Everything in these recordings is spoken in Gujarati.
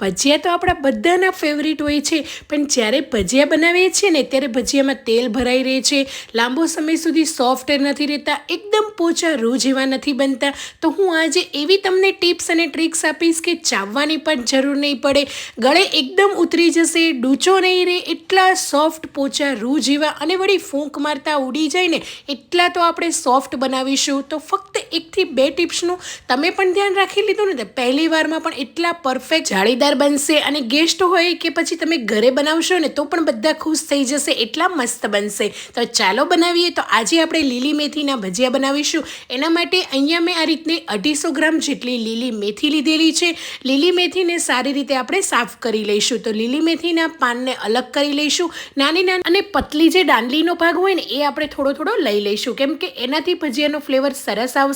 ભજીયા તો આપણા બધાના ફેવરિટ હોય છે. પણ જ્યારે ભજીયા બનાવીએ છીએ ને, ત્યારે ભજીયામાં તેલ ભરાઈ રહે છે. લાંબો સમય સુધી સોફ્ટ નથી રહેતા, એકદમ પોચા રૂ જેવા નથી બનતા. તો હું આજે એવી તમને ટિપ્સ અને ટ્રિક્સ આપીશ કે ચાવવાની પણ જરૂર નહીં પડે. ગળે એકદમ ઉતરી જશે, ડૂચો નહીં રહે, એટલા સોફ્ટ પોચા રૂ જેવા અને વળી ફૂંક મારતા ઉડી જાય ને, એટલા તો આપણે સોફ્ટ બનાવીશું. તો ફક્ત એકથી બે ટિપ્સનું તમે પણ ધ્યાન રાખી લીધું ને તો પહેલી વારમાં પણ એટલા પરફેક્ટ જાળીદાર બનશે અને ગેસ્ટ હોય કે પછી તમે ઘરે બનાવશો ને તો પણ બધા ખુશ થઈ જશે, એટલા મસ્ત બનશે. તો ચાલો બનાવીએ. તો આજે આપણે લીલી મેથીના ભજીયા બનાવીશું. એના માટે અહીંયા મેં આ રીતની અઢીસો ગ્રામ જેટલી લીલી મેથી લીધેલી છે. લીલી મેથીને સારી રીતે આપણે સાફ કરી લઈશું. તો લીલી મેથીના પાનને અલગ કરી લઈશું. નાની નાની અને પતલી જે દાંડલીનો ભાગ હોય ને એ આપણે થોડો થોડો લઈ લઈશું. કેમ કે એનાથી ભજીયાનો ફ્લેવર સરસ આવશે.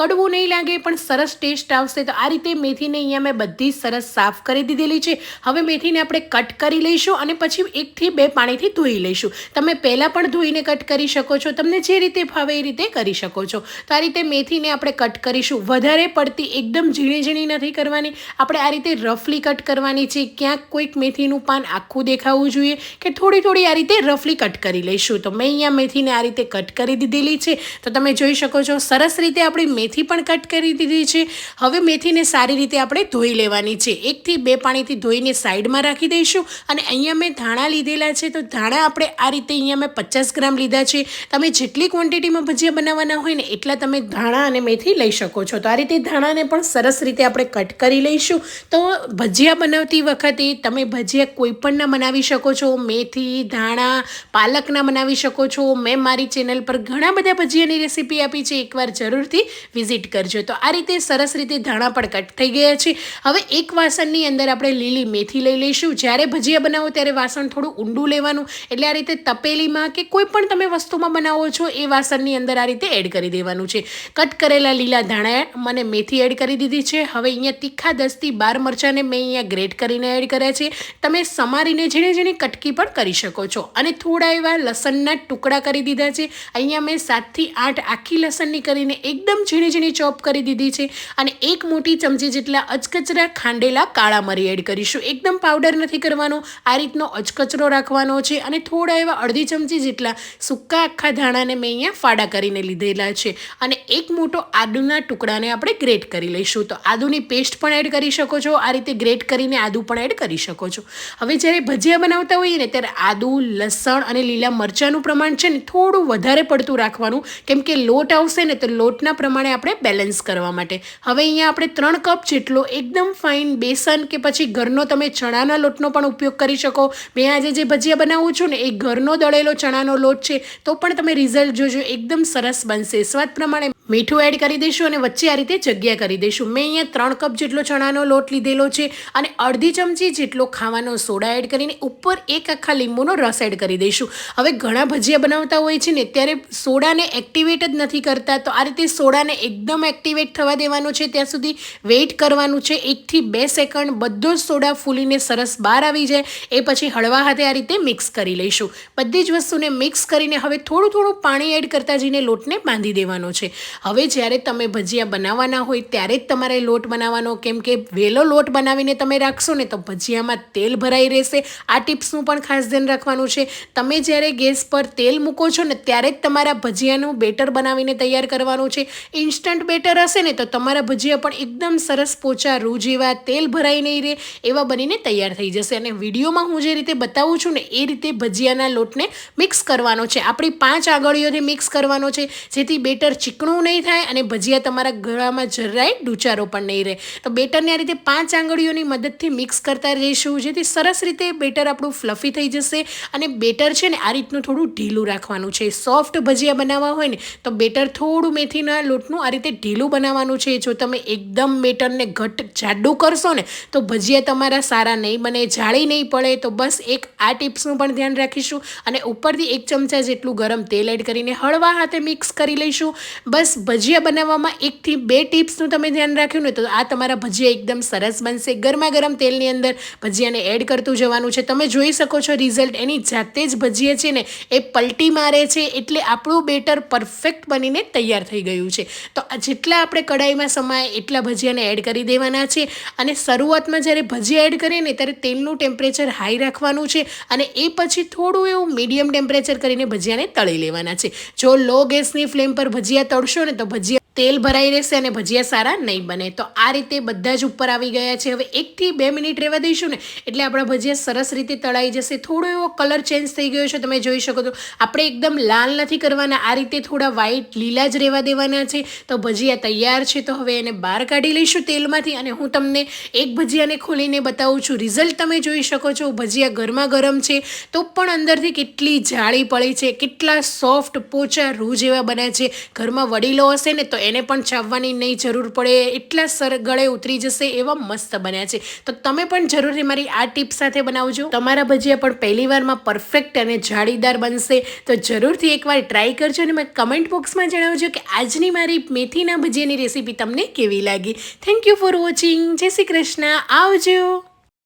કડવું નહીં લાગે, પણ સરસ ટેસ્ટ આવશે. તો આ રીતે મેથીને અહીંયા મેં બધી સરસ સાફ કરી દીધેલી છે. હવે મેથીને આપણે કટ કરી લઈશું અને પછી એકથી બે પાણીથી ધોઈ લઈશું. તમે પહેલાં પણ ધોઈને કટ કરી શકો છો. તમને જે રીતે ફાવે એ રીતે કરી શકો છો. તો આ રીતે મેથીને આપણે કટ કરીશું. વધારે પડતી એકદમ ઝીણી ઝીણી નથી કરવાની. આપણે આ રીતે રફલી કટ કરવાની છે. ક્યાંક કોઈક મેથીનું પાન આખું દેખાવું જોઈએ કે થોડી થોડી આ રીતે રફલી કટ કરી લઈશું. તો મેં અહીંયા મેથીને આ રીતે કટ કરી દીધેલી છે. તો તમે જોઈ શકો છો, સરસ રીતે આપણી મેથી પણ કટ કરી દીધી છે. હવે મેથીને સારી રીતે આપણે ધોઈ લેવાની છે. એકથી બે પાણીથી ધોઈને સાઈડમાં રાખી દઈશું અને અહીંયા મેં ધાણા લીધેલા છે. તો ધાણા આપણે આ રીતે અહીંયા મેં પચાસ ગ્રામ લીધા છે. તમે જેટલી ક્વોન્ટિટીમાં ભજીયા બનાવવાના હોય ને એટલા તમે ધાણા અને મેથી લઈ શકો છો. તો આ રીતે ધાણાને પણ સરસ રીતે આપણે કટ કરી લઈશું. તો ભજીયા બનાવતી વખતે તમે ભજીયા કોઈ પણના બનાવી શકો છો. મેથી, ધાણા પાલકના બનાવી શકો છો. મેં મારી ચેનલ પર ઘણા બધા ભજીયાની રેસીપી આપી છે. એકવાર જરૂરથી વિઝિટ કરજો. તો આ રીતે સરસ રીતે ધાણા પણ કટ થઈ ગયા છે. હવે એક વાસણની અંદર આપણે લીલી મેથી લઈ લઈશું. જ્યારે ભજીયા બનાવો ત્યારે વાસણ થોડું ઊંડું લેવાનું. એટલે આ રીતે તપેલીમાં કે કોઈ પણ તમે વસ્તુમાં બનાવો છો, એ વાસણની અંદર આ રીતે એડ કરી દેવાનું છે. કટ કરેલા લીલા ધાણા મને મેથી એડ કરી દીધી છે. હવે અહીંયા તીખા દસથી બાર મરચાંને મેં અહીંયા ગ્રેટ કરીને એડ કર્યા છે. તમે સમારીને ઝીણે ઝીણી કટકી પણ કરી શકો છો. અને થોડા એવા લસણના ટુકડા કરી દીધા છે. અહીંયા મેં સાતથી આઠ આખી લસણની કરીને એકદમ ઝીણી ઝીણી ચોપ કરી દીધી છે અને એક મોટી ચમચી જેટલા અચકચરા ખાંડેલા કાળા મરી એડ કરીશું. એકદમ પાવડર નથી કરવાનો, આ રીતનો અચકચરો રાખવાનો છે અને થોડા એવા અડધી ચમચી જેટલા સૂકા આખા ધાણાને મેં અહીંયા ફાડા કરીને લીધેલા છે. અને એક મોટો આદુના ટુકડાને આપણે ગ્રેટ કરી લઈશું. તો આદુની પેસ્ટ પણ એડ કરી શકો છો, આ રીતે ગ્રેટ કરીને આદુ પણ એડ કરી શકો છો. હવે જ્યારે ભજીયા બનાવતા હોઈએ ને, ત્યારે આદુ, લસણ અને લીલા મરચાંનું પ્રમાણ છે ને, થોડું વધારે પડતું રાખવાનું. કેમ કે લોટ આવશે ને, તો લોટના પ્રમાણે આપણે બેલેન્સ કરવા માટે. હવે અહીંયા આપણે ત્રણ કપ જેટલો એકદમ ફાઇન બેસન કે પછી ઘરનો તમે ચણાના લોટનો પણ ઉપયોગ કરી શકો. મેં આજે જે ભજીયા બનાવું છું ને, એ ઘરનો દળેલો ચણાનો લોટ છે, તો પણ તમે રિઝલ્ટ જોજો, એકદમ સરસ બનશે. સ્વાદ પ્રમાણે મીઠું એડ કરી દઈશું અને વચ્ચે આ રીતે જગ્યા કરી દઈશું. મેં અહીંયા ત્રણ કપ જેટલો ચણાનો લોટ લીધેલો છે અને અડધી ચમચી જેટલો ખાવાનો સોડા એડ કરીને ઉપર એક આખા લીંબુનો રસ એડ કરી દઈશું. હવે ઘણા ભજીયા બનાવતા હોય છે ને ત્યારે સોડાને એક્ટિવેટ જ નથી કરતા. તો આ રીતે સોડાને એકદમ એક્ટિવેટ થવા દેવાનું છે. ત્યાં સુધી વેઇટ કરવાનું છે. એકથી બે સેકન્ડ બધો જ સોડા ફૂલીને સરસ બહાર આવી જાય. એ પછી હળવા હાથે આ રીતે મિક્સ કરી લઈશું. બધી જ વસ્તુને મિક્સ કરીને હવે થોડું થોડું પાણી એડ કરતા જઈને લોટને બાંધી દેવાનો છે. હવે જ્યારે તમે ભજીયા બનાવવાના હોય ત્યારે જ તમારે લોટ બનાવવાનો, કેમ કે વહેલો લોટ બનાવીને તમે રાખશો ને તો ભજીયામાં તેલ ભરાઈ રહેશે. આ ટિપ્સનું પણ ખાસ ધ્યાન રાખવાનું છે. તમે જ્યારે ગેસ પર તેલ મૂકો છો ને ત્યારે જ તમારા ભજીયાનું બેટર બનાવીને તૈયાર કરવાનું છે. ઇન્સ્ટન્ટ બેટર હશે ને તો તમારા ભજીયા પણ એકદમ સરસ પોચા રૂ જેવા તેલ ભરાઈ નહીં રહે એવા બનીને તૈયાર થઈ જશે. અને વિડીયોમાં હું જે રીતે બતાવું છું ને એ રીતે ભજીયાના લોટને મિક્સ કરવાનો છે. આપણી પાંચ આગળીઓને મિક્સ કરવાનો છે. જેથી બેટર ચીકણું નહીં થાય અને ભજીયા તમારા ગળામાં જરાય ડૂચારો પણ નહીં રહે. તો બેટરને આ રીતે પાંચ આંગળીઓની મદદથી મિક્સ કરતા રહીશું, જેથી સરસ રીતે બેટર આપણું ફ્લફી થઈ જશે અને બેટર છે ને આ રીતનું થોડું ઢીલું રાખવાનું છે. સોફ્ટ ભજીયા બનાવવા હોય ને, તો બેટર થોડું મેથીના લોટનું આ રીતે ઢીલું બનાવવાનું છે. જો તમે એકદમ બેટરને ઘટ જાડું કરશો ને, તો ભજીયા તમારા સારા નહીં બને, જાળી નહીં પડે. તો બસ એક આ ટિપ્સનું પણ ધ્યાન રાખીશું અને ઉપરથી એક ચમચા જેટલું ગરમ તેલ એડ કરીને હળવા હાથે મિક્સ કરી લઈશું. બસ બસ ભજીયા બનાવવામાં એકથી બે ટિપ્સનું તમે ધ્યાન રાખ્યું ને તો આ તમારા ભજીયા એકદમ સરસ બનશે. ગરમા ગરમ તેલની અંદર ભજીયાને એડ કરતું જવાનું છે. તમે જોઈ શકો છો રિઝલ્ટ એની જાતે જ ભજીયા છે ને, એ પલટી મારે છે એટલે આપણું બેટર પરફેક્ટ બનીને તૈયાર થઈ ગયું છે. તો જેટલા આપણે કઢાઈમાં સમાય એટલા ભજીયાને એડ કરી દેવાના છે અને શરૂઆતમાં જ્યારે ભજીયા એડ કરીએ ને ત્યારે તેલનું ટેમ્પરેચર હાઈ રાખવાનું છે અને એ પછી થોડું એવું મીડિયમ ટેમ્પરેચર કરીને ભજીયાને તળી લેવાના છે. જો લો ગેસની ફ્લેમ પર ભજીયા તળશો ને તો ભજીયા તેલ ભરાઈ રહેશે અને ભજીયા સારા નહીં બને. તો આ રીતે બધા જ ઉપર આવી ગયા છે. હવે એકથી બે મિનિટ રહેવા દઈશું ને, એટલે આપણા ભજીયા સરસ રીતે તળાઈ જશે. થોડો એવો કલર ચેન્જ થઈ ગયો છે, તમે જોઈ શકો છો. આપણે એકદમ લાલ નથી કરવાના, આ રીતે થોડા વ્હાઈટ લીલા જ રહેવા દેવાના છે. તો ભજીયા તૈયાર છે, તો હવે એને બહાર કાઢી લઈશું તેલમાંથી. અને હું તમને એક ભજીયાને ખોલીને બતાવું છું. રિઝલ્ટ તમે જોઈ શકો છો. ભજીયા ગરમા ગરમ છે. તો પણ અંદરથી કેટલી જાળી પડી છે. કેટલા સોફ્ટ પોચા રૂ જેવા બન્યા છે. ઘરમાં વડીલો હશે ને, તો એને પણ ચાવવાની નહીં જરૂર પડે, એટલા સર ગળે ઉતરી જશે એવા મસ્ત બન્યા છે. તો તમે પણ જરૂરથી મારી આ ટીપ સાથે બનાવજો. તમારા ભજીયા પણ પહેલી વારમાં પરફેક્ટ અને જાળીદાર બનશે. તો જરૂરથી એકવાર ટ્રાય કરજો અને મને કમેન્ટ બોક્સમાં જણાવજો કે આજની મારી મેથીના ભજીયાની રેસીપી તમને કેવી લાગી. થેન્ક યુ ફોર વોચિંગ જય શ્રી કૃષ્ણ. આવજો.